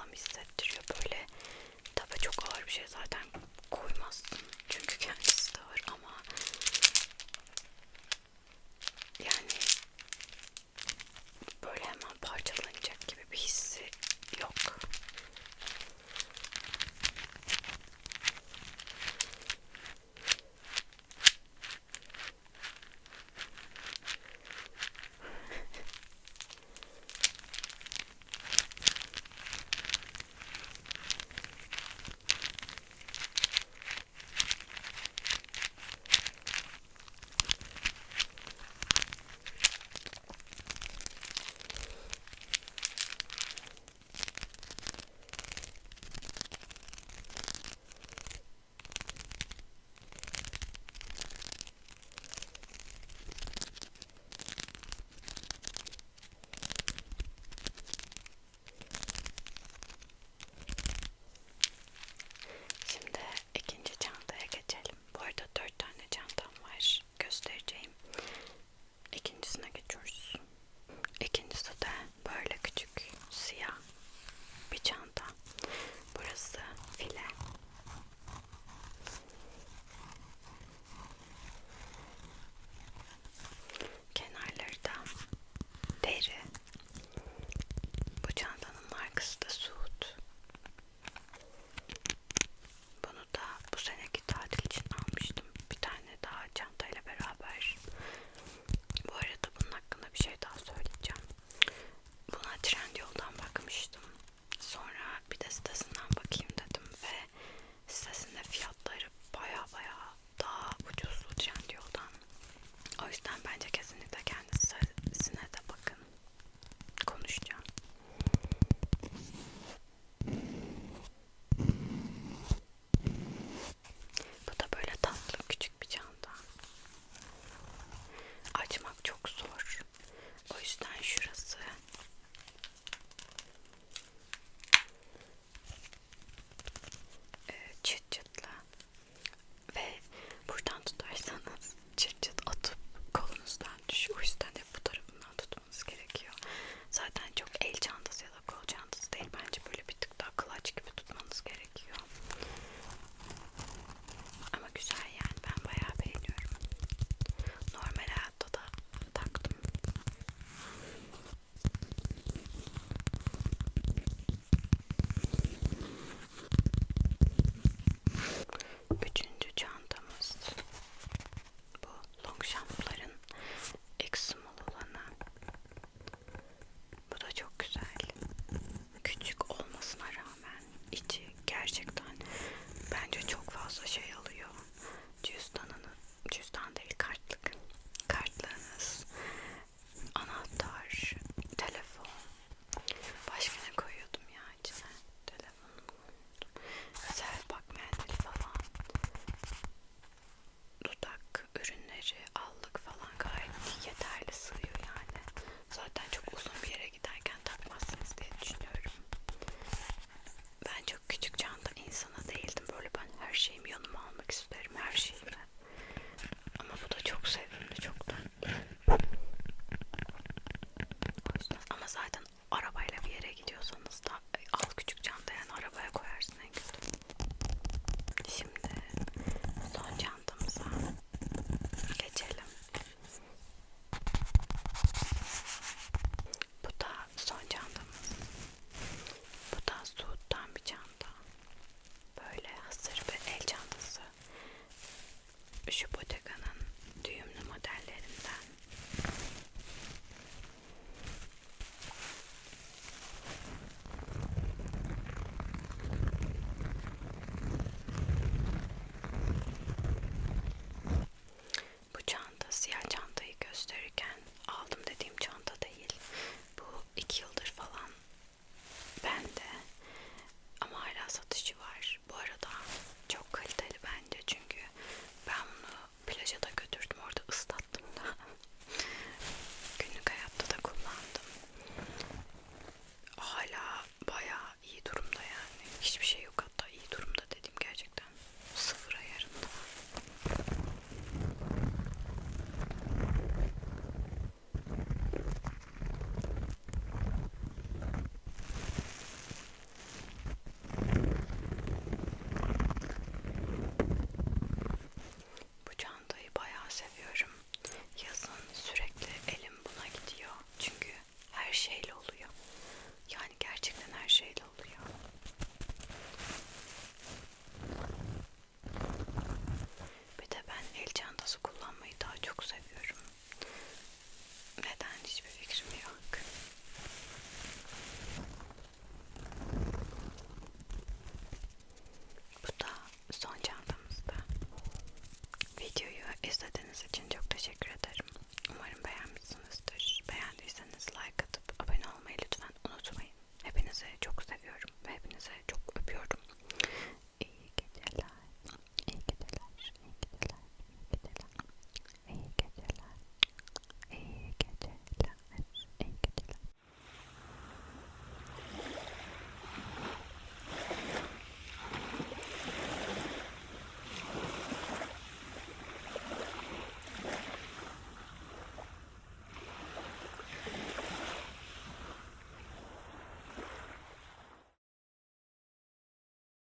sağlam hissettiriyor böyle. Tabi çok ağır bir şey zaten koymazsın. Çünkü kendisi de ağır ama yani 살짝